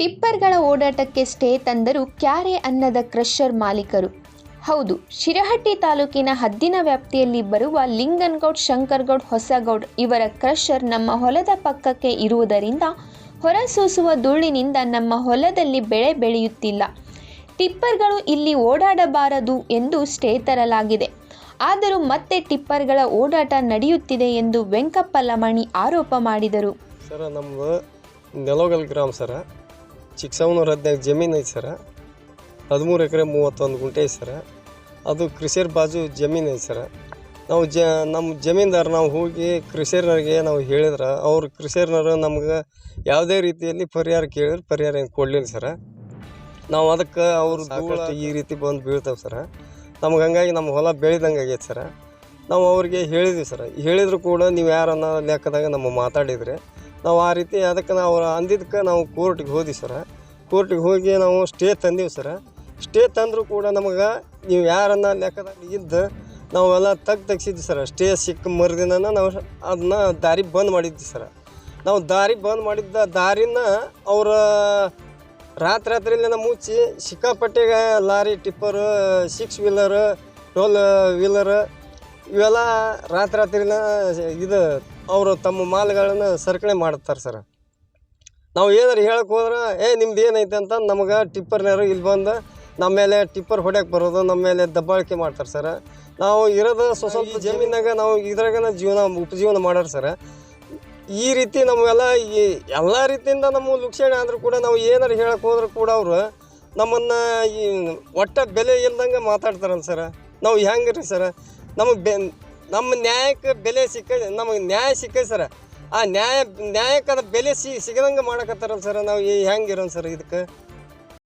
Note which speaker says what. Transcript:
Speaker 1: ಟಿಪ್ಪರ್ಗಳ ಓಡಾಟಕ್ಕೆ ಸ್ಟೇ ತಂದರು ಕ್ಯಾರೆ ಅನ್ನದ ಕ್ರಷರ್ ಮಾಲೀಕರು. ಹೌದು, ಶಿರಹಟ್ಟಿ ತಾಲೂಕಿನ ಹದ್ದಿನ ವ್ಯಾಪ್ತಿಯಲ್ಲಿ ಬರುವ ಲಿಂಗನ್ಗೌಡ್, ಶಂಕರ್ಗೌಡ್, ಹೊಸಗೌಡ್ ಇವರ ಕ್ರಷರ್ ನಮ್ಮ ಹೊಲದ ಪಕ್ಕಕ್ಕೆ ಇರುವುದರಿಂದ ಹೊರಸೂಸುವ ಧೂಳಿನಿಂದ ನಮ್ಮ ಹೊಲದಲ್ಲಿ ಬೆಳೆ ಬೆಳೆಯುತ್ತಿಲ್ಲ. ಟಿಪ್ಪರ್ಗಳು ಇಲ್ಲಿ ಓಡಾಡಬಾರದು ಎಂದು ಸ್ಟೇ ತರಲಾಗಿದೆ. ಆದರೂ ಮತ್ತೆ ಟಿಪ್ಪರ್ಗಳ ಓಡಾಟ ನಡೆಯುತ್ತಿದೆ ಎಂದು ವೆಂಕಪ್ಪ ಲಮಾಣಿ ಆರೋಪ ಮಾಡಿದರು.
Speaker 2: ಸರ ನಮ್ಮದು ನೆಲೋಗಲ್ ಗ್ರಾಮ ಸರ. ಚಿಕ್ಕಸವನೂರು ಹದಿನೈದು ಜಮೀನು ಐತೆ ಸರ. ಹದಿಮೂರು ಎಕರೆ ಮೂವತ್ತೊಂದು ಗುಂಟೆ ಐತೆ ಸರ. ಅದು ಕೃಷಿಯರ್ ಬಾಜು ಜಮೀನು ಐತೆ ಸರ. ನಾವು ಜ ನಮ್ಮ ಜಮೀನ್ದಾರ ನಾವು ಹೋಗಿ ಕೃಷಿಯರ್ನವ್ರಿಗೆ ನಾವು ಹೇಳಿದ್ರೆ ಅವ್ರು ಕೃಷಿಯರ್ನವರು ನಮ್ಗೆ ಯಾವುದೇ ರೀತಿಯಲ್ಲಿ ಪರಿಹಾರ ಕೇಳಿದ್ರೆ ಪರಿಹಾರ ಏನು ಕೊಡಲಿಲ್ಲ ಸರ. ನಾವು ಅದಕ್ಕೆ ಅವರು ಈ ರೀತಿ ಬಂದು ಬೀಳ್ತಾವೆ ಸರ. ನಮ್ಗೆ ಹಂಗಾಗಿ ನಮ್ಮ ಹೊಲ ಬೆಳೆದಂಗೆ ಆಗೈತೆ ಸರ. ನಾವು ಅವ್ರಿಗೆ ಹೇಳಿದ್ವಿ ಸರ. ಹೇಳಿದ್ರು ಕೂಡ ನೀವು ಯಾರನ್ನ ಲೆಕ್ಕದಾಗ ನಮ್ಮ ಮಾತಾಡಿದ್ರೆ. ನಾವು ಆ ರೀತಿ ಅದಕ್ಕೆ ನಾವು ಅಂದಿದ್ದಕ್ಕೆ ನಾವು ಕೋರ್ಟಿಗೆ ಹೋದ್ವಿ ಸರ. ಕೋರ್ಟಿಗೆ ಹೋಗಿ ನಾವು ಸ್ಟೇ ತಂದೀವಿ ಸರ. ಸ್ಟೇ ತಂದರೂ ಕೂಡ ನಮಗೆ ನೀವು ಯಾರನ್ನ ಲೆಕ್ಕದಲ್ಲಿ ಇದ್ದು ನಾವೆಲ್ಲ ತಗ್ ತೆಗ್ಸಿದ್ವಿ ಸರ. ಸ್ಟೇ ಸಿಕ್ಕ ಮರುದಿನ ನಾವು ಅದನ್ನ ದಾರಿ ಬಂದ್ ಮಾಡಿದ್ವಿ ಸರ. ನಾವು ದಾರಿ ಬಂದ್ ಮಾಡಿದ್ದ ದಾರಿನ ಅವರ ರಾತ್ರಿ ರಾತ್ರಿಯಿಂದ ಮುಚ್ಚಿ ಸಿಕ್ಕಾಪಟ್ಟೆಗೆ ಲಾರಿ ಟಿಪ್ಪರು ಸಿಕ್ಸ್ ವೀಲರ್ ಟೋಲ್ ವೀಲರ್ ಇವೆಲ್ಲ ರಾತ್ರಿ ರಾತ್ರಿನ ಇದು ಅವರು ತಮ್ಮ ಮಾಲ್ಗಳನ್ನ ಸರ್ಕಣೆ ಮಾಡ್ತಾರೆ ಸರ್. ನಾವು ಏನಾರು ಹೇಳಕ್ಕೆ ಹೋದ್ರೆ, ಏ, ನಿಮ್ದು ಏನೈತೆ ಅಂತ ನಮಗೆ ಟಿಪ್ಪರ್ನವರು ಇಲ್ಲಿ ಬಂದು ನಮ್ಮ ಮೇಲೆ ಟಿಪ್ಪರ್ ಹೊಡ್ಯಕ್ಕೆ ಬರೋದು ನಮ್ಮ ಮೇಲೆ ದಬ್ಬಾಳಿಕೆ ಮಾಡ್ತಾರೆ ಸರ್. ನಾವು ಇರೋದು ಸ್ವ ಸ್ವಲ್ಪ ಜಮೀನಾಗ ನಾವು ಇದ್ರಾಗನ ಜೀವನ ಉಪಜೀವನ ಮಾಡೋರು ಸರ್. ಈ ರೀತಿ ನಮಗೆಲ್ಲ ಈ ಎಲ್ಲ ರೀತಿಯಿಂದ ನಮ್ಮ ಲುಕ್ಷಣೆ ಆದರೂ ಕೂಡ ನಾವು ಏನಾರು ಹೇಳಕ್ಕೆ ಹೋದ್ರೆ ಕೂಡ ಅವರು ನಮ್ಮನ್ನು ಈ ಒಟ್ಟ ಬೆಲೆ ಇಲ್ದಂಗೆ ಮಾತಾಡ್ತಾರಲ್ಲ ಸರ. ನಾವು ಹೆಂಗೆ ರೀ ಸರ? ನಮಗೆ ಬೆ, ನಮ್ಮ ನ್ಯಾಯಕ್ಕೆ ಬೆಲೆ ಸಿಕ್ಕ ನಮಗೆ ನ್ಯಾಯ ಸಿಕ್ಕ ಸರ. ಆ ನ್ಯಾಯ ನ್ಯಾಯಕ್ಕೆ ಬೆಲೆ ಸಿ, ಸಿಗದಂಗೆ ಮಾಡಕತ್ತಾರಲ್ಲ ಸರ್ ನಾವು ಈ ಹೆಂಗೆ ಇರೋಣ ಸರ್ ಇದಕ್ಕೆ?